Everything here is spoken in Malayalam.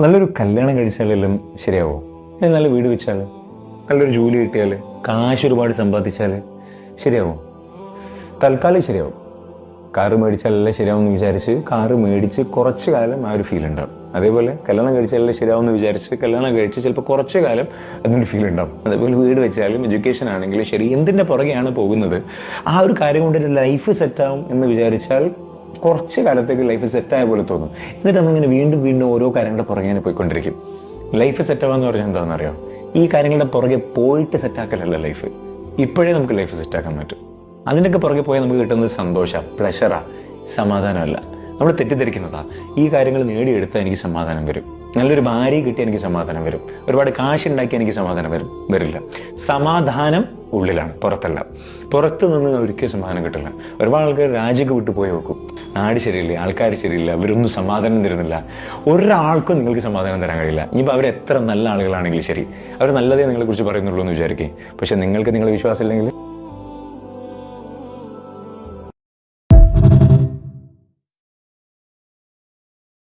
നല്ലൊരു കല്യാണം കഴിച്ചാലെല്ലാം ശരിയാവോ? അല്ലെങ്കിൽ നല്ല വീട് വെച്ചാൽ നല്ലൊരു ജോലി കിട്ടിയാൽ കാശ് ഒരുപാട് സമ്പാദിച്ചാൽ ശരിയാവോ? തൽക്കാലം ശരിയാവും. കാറ് മേടിച്ചാലല്ലേ ശരിയാവും എന്ന് വിചാരിച്ച് കാറ് മേടിച്ച് കുറച്ച് കാലം ആ ഒരു ഫീൽ ഉണ്ടാവും. അതേപോലെ കല്യാണം കഴിച്ചാലല്ലേ ശരിയാവും എന്ന് വിചാരിച്ച് കല്യാണം കഴിച്ച് ചിലപ്പോൾ കുറച്ച് കാലം അതിനൊരു ഫീൽ ഉണ്ടാവും. അതേപോലെ വീട് വെച്ചാലും എഡ്യൂക്കേഷൻ ആണെങ്കിലും ശരി എന്തിന്റെ പുറകെയാണ് പോകുന്നത്? ആ ഒരു കാര്യം കൊണ്ട് ലൈഫ് സെറ്റാവും എന്ന് വിചാരിച്ചാൽ കുറച്ച് കാലത്തേക്ക് ലൈഫ് സെറ്റായ പോലെ തോന്നും. എന്നിട്ട് നമ്മളിങ്ങനെ വീണ്ടും വീണ്ടും ഓരോ കാര്യങ്ങളുടെ പുറകെ ഇങ്ങനെ പോയിക്കൊണ്ടിരിക്കും. ലൈഫ് സെറ്റാവാന്ന് പറഞ്ഞാൽ എന്താണെന്ന് അറിയാം ഈ കാര്യങ്ങളുടെ പുറകെ പോയിട്ട് സെറ്റാക്കലല്ല ലൈഫ് ഇപ്പോഴേ നമുക്ക് ലൈഫ് സെറ്റാക്കാൻ പറ്റും. അതിനൊക്കെ പുറകെ പോയാൽ നമുക്ക് കിട്ടുന്നത് സന്തോഷ പ്ലഷറാ സമാധാനമല്ല. നമ്മൾ തെറ്റിദ്ധരിക്കുന്നതാ. ഈ കാര്യങ്ങൾ നേടിയെടുത്താൽ എനിക്ക് സമാധാനം വരും. നല്ലൊരു ഭാര്യ കിട്ടിയാൽ എനിക്ക് സമാധാനം വരും. ഒരുപാട് കാശ് ഉണ്ടാക്കി എനിക്ക് സമാധാനം വരും വരില്ല. സമാധാനം ഉള്ളിലാണ് പുറത്തല്ല. പുറത്ത് നിന്ന് ഒരിക്കലും സമാധാനം കിട്ടില്ല. ഒരുപാട് ആൾക്കാർ രാജ്യമൊക്കെ വിട്ടു പോയി വെക്കും നാട് ശരിയില്ല ആൾക്കാർ ശരിയില്ല ഇവരൊന്നും സമാധാനം തരുന്നില്ല. ഒരാൾക്കും നിങ്ങൾക്ക് സമാധാനം തരാൻ കഴിയില്ല. ഇനിയിപ്പോൾ അവർ എത്ര നല്ല ആളുകളാണെങ്കിലും ശരി. അവർ നല്ലതേ നിങ്ങളെക്കുറിച്ച് പറയുന്നുള്ളൂ എന്ന് വിചാരിക്കും. പക്ഷേ നിങ്ങൾക്ക് നിങ്ങളുടെ വിശ്വാസം ഇല്ലെങ്കിൽ